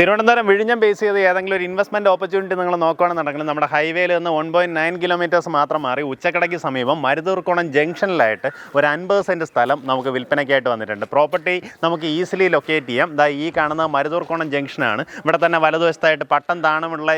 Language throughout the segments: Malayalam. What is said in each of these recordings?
തിരുവനന്തപുരം വിഴിഞ്ഞം ബേസ് ചെയ്ത് ഏതെങ്കിലും ഒരു ഇൻവെസ്റ്റ്മെന്റ് ഓപ്പർച്യൂണിറ്റി നിങ്ങൾ നോക്കുകയാണെന്നുണ്ടെങ്കിൽ നമ്മുടെ ഹൈവേയിൽ നിന്ന് വൺ പോയിന്റ് നയൻ കിലോമീറ്റേഴ്സ് മാത്രം മാറി ഉച്ചക്കടയ്ക്ക് സമീപം മരുതൂർക്കോണം ജംഗ്ഷനിലായിട്ട് ഒരു അൻപത് സെന്റ് സ്ഥലം നമുക്ക് വിൽപ്പനയ്ക്കായിട്ട് വന്നിട്ടുണ്ട്. പ്രോപ്പർട്ടി നമുക്ക് ഈസിലി ലൊക്കേറ്റ് ചെയ്യാം. ദാ ഈ കാണുന്ന മരുതൂർക്കോണം ജംഗ്ഷനാണ്. ഇവിടെ തന്നെ വലതുവശത്തായിട്ട് പട്ടം താണമുള്ള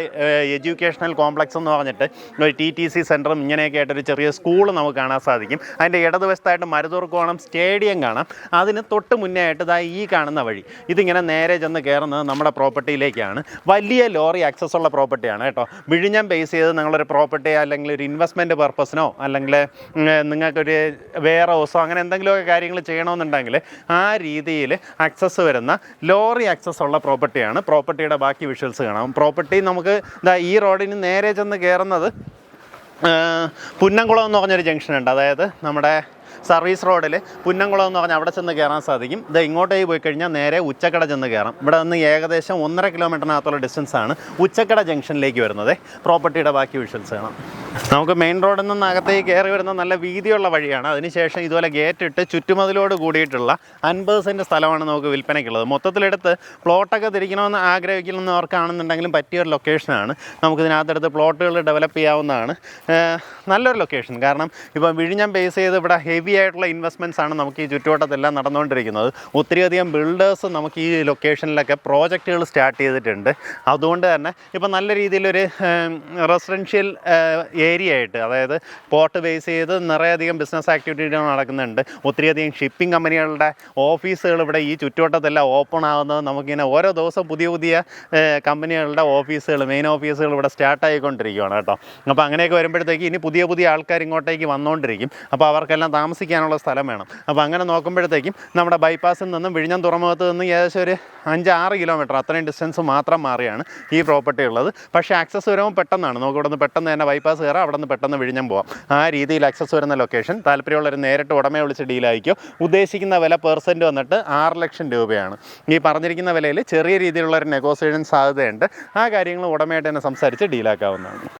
എഡ്യൂക്കേഷണൽ കോംപ്ലക്സ് എന്ന് പറഞ്ഞിട്ട് ഒരു ടി ടി സി സെന്ററും ഇങ്ങനെയൊക്കെ ആയിട്ട് ഒരു ചെറിയ സ്കൂൾ നമുക്ക് കാണാൻ സാധിക്കും. അതിന്റെ ഇടതുവശത്തായിട്ട് മരുതൂർക്കോണം സ്റ്റേഡിയം കാണാം. അതിന് തൊട്ട് മുന്നേ ആയിട്ട് ദാ ഈ കാണുന്ന വഴി ഇതിങ്ങനെ നേരെ ചെന്ന് കയറുന്നത് നമ്മുടെ പ്രോപ്പർട്ടിയിലേക്കാണ് വലിയ ലോറി ആക്സസ് ഉള്ള പ്രോപ്പർട്ടിയാണ് കേട്ടോ. വിഴിഞ്ഞം ബേസ് ചെയ്ത് നിങ്ങളൊരു പ്രോപ്പർട്ടി അല്ലെങ്കിൽ ഒരു ഇൻവെസ്റ്റ്മെന്റ് പർപ്പസിനോ അല്ലെങ്കിൽ നിങ്ങൾക്കൊരു വേറെ ഹൗസോ അങ്ങനെ എന്തെങ്കിലുമൊക്കെ കാര്യങ്ങൾ ചെയ്യണമെന്നുണ്ടെങ്കിൽ ആ രീതിയിൽ ആക്സസ് വരുന്ന ലോറി ആക്സസ് ഉള്ള പ്രോപ്പർട്ടിയാണ് പ്രോപ്പർട്ടിയുടെ ബാക്കി വിഷ്വൽസ് കാണാം. പ്രോപ്പർട്ടി നമുക്ക് ഈ റോഡിന് നേരെ ചെന്ന് കയറുന്നത് പുന്നംകുളം എന്ന് പറഞ്ഞൊരു ജംഗ്ഷൻ ഉണ്ട്. അതായത് നമ്മുടെ സർവീസ് റോഡിൽ പുന്നംകുളം എന്ന് പറഞ്ഞാൽ അവിടെ ചെന്ന് കയറാൻ സാധിക്കും. ഇത് ഇങ്ങോട്ടേക്ക് പോയി കഴിഞ്ഞാൽ നേരെ ഉച്ചക്കട ചെന്ന് കയറാം ഇവിടെ നിന്ന് ഏകദേശം ഒന്നര കിലോമീറ്ററിനകത്തുള്ള ഡിസ്റ്റൻസാണ് ഉച്ചക്കട ജംഗ്ഷനിലേക്ക് വരുന്നത്. പ്രോപ്പർട്ടിയുടെ ബാക്കി വിഷ്വൽസ് കാണാം. നമുക്ക് മെയിൻ റോഡിൽ നിന്ന് അകത്തേക്ക് കയറി വരുന്ന നല്ല വീതിയുള്ള വഴിയാണ്. അതിനുശേഷം ഇതുപോലെ ഗേറ്റ് ഇട്ട് ചുറ്റുമതിലോട് കൂടിയിട്ടുള്ള അൻപത് സെന്റ് സ്ഥലമാണ് നമുക്ക് വിൽപ്പനയ്ക്കുള്ളത്. മൊത്തത്തിലെടുത്ത് പ്ലോട്ടൊക്കെ തിരിക്കണമെന്ന് ആഗ്രഹിക്കുന്നവർക്കാണെന്നുണ്ടെങ്കിലും പറ്റിയ ഒരു ലൊക്കേഷനാണ് നമുക്കിതിനകത്തെടുത്ത് പ്ലോട്ടുകൾ ഡെവലപ്പ് ചെയ്യാവുന്നതാണ്. നല്ലൊരു ലൊക്കേഷൻ കാരണം ഇപ്പോൾ വിഴിഞ്ഞം ബേസ് ചെയ്ത് ഇവിടെ ഹെവി ആയിട്ടുള്ള ഇൻവെസ്റ്റ്മെന്റ്സ് ആണ് നമുക്ക് ഈ ചുറ്റുവട്ടത്തെല്ലാം നടന്നുകൊണ്ടിരിക്കുന്നത്. ഒത്തിരിയധികം ബിൽഡേഴ്സ് നമുക്ക് ഈ ലൊക്കേഷനിലൊക്കെ പ്രോജക്റ്റുകൾ സ്റ്റാർട്ട് ചെയ്തിട്ടുണ്ട്. അതുകൊണ്ട് തന്നെ ഇപ്പോൾ നല്ല രീതിയിലൊരു റെസിഡൻഷ്യൽ ഏരിയ ആയിട്ട് അതായത് പോർട്ട് ബേസ് ചെയ്ത് നിറയെയധികം ബിസിനസ് ആക്ടിവിറ്റികൾ നടക്കുന്നുണ്ട്. ഒത്തിരിയധികം ഷിപ്പിംഗ് കമ്പനികളുടെ ഓഫീസുകൾ ഇവിടെ ഈ ചുറ്റുവട്ടത്തെല്ലാം ഓപ്പൺ ആകുന്നത് നമുക്കിങ്ങനെ ഓരോ ദിവസം പുതിയ പുതിയ കമ്പനികളുടെ ഓഫീസുകൾ മെയിൻ ഓഫീസുകൾ ഇവിടെ സ്റ്റാർട്ട് ആയിക്കൊണ്ടിരിക്കുകയാണ് കേട്ടോ. അപ്പോൾ അങ്ങനെയൊക്കെ വരുമ്പോഴത്തേക്ക് ഇനി പുതിയ പുതിയ ആൾക്കാർ ഇങ്ങോട്ടേക്ക് വന്നുകൊണ്ടിരിക്കും അപ്പോൾ അവർക്കെല്ലാം താമസിക്കാനുള്ള സ്ഥലം വേണം. അപ്പോൾ അങ്ങനെ നോക്കുമ്പോഴത്തേക്കും നമ്മുടെ ബൈപ്പാസിൽ നിന്നും വിഴിഞ്ഞം തുറമുഖത്ത് നിന്നും ഏകദേശം ഒരു അഞ്ച് ആറ് കിലോമീറ്റർ അത്രയും ഡിസ്റ്റൻസ് മാത്രം മാറിയാണ് ഈ പ്രോപ്പർട്ടി ഉള്ളത്. പക്ഷേ ആക്സസ് വരുമ്പോൾ പെട്ടെന്നാണ്. നമുക്ക് ഇവിടെ നിന്ന് പെട്ടെന്ന് തന്നെ ബൈപ്പാസ് കയറാം. അവിടെ നിന്ന് പെട്ടെന്ന് വിഴിഞ്ഞം പോവാം. ആ രീതിയിൽ ആക്സസ് വരുന്ന ലൊക്കേഷൻ താല്പര്യമുള്ളവർ നേരിട്ട് ഉടമയെ വിളിച്ച് ഡീലായിരിക്കും ഉദ്ദേശിക്കുന്ന വില പെർസെന്റ് വന്നിട്ട് ആറ് ലക്ഷം രൂപയാണ്. ഈ പറഞ്ഞിരിക്കുന്ന വിലയിൽ ചെറിയ രീതിയിലുള്ള ഒരു നെഗോസിയേഷൻ സാധ്യതയുണ്ട്. ആ കാര്യങ്ങൾ ഉടമയായിട്ട് തന്നെ സംസാരിച്ച് ഡീലാക്കാവുന്നതാണ്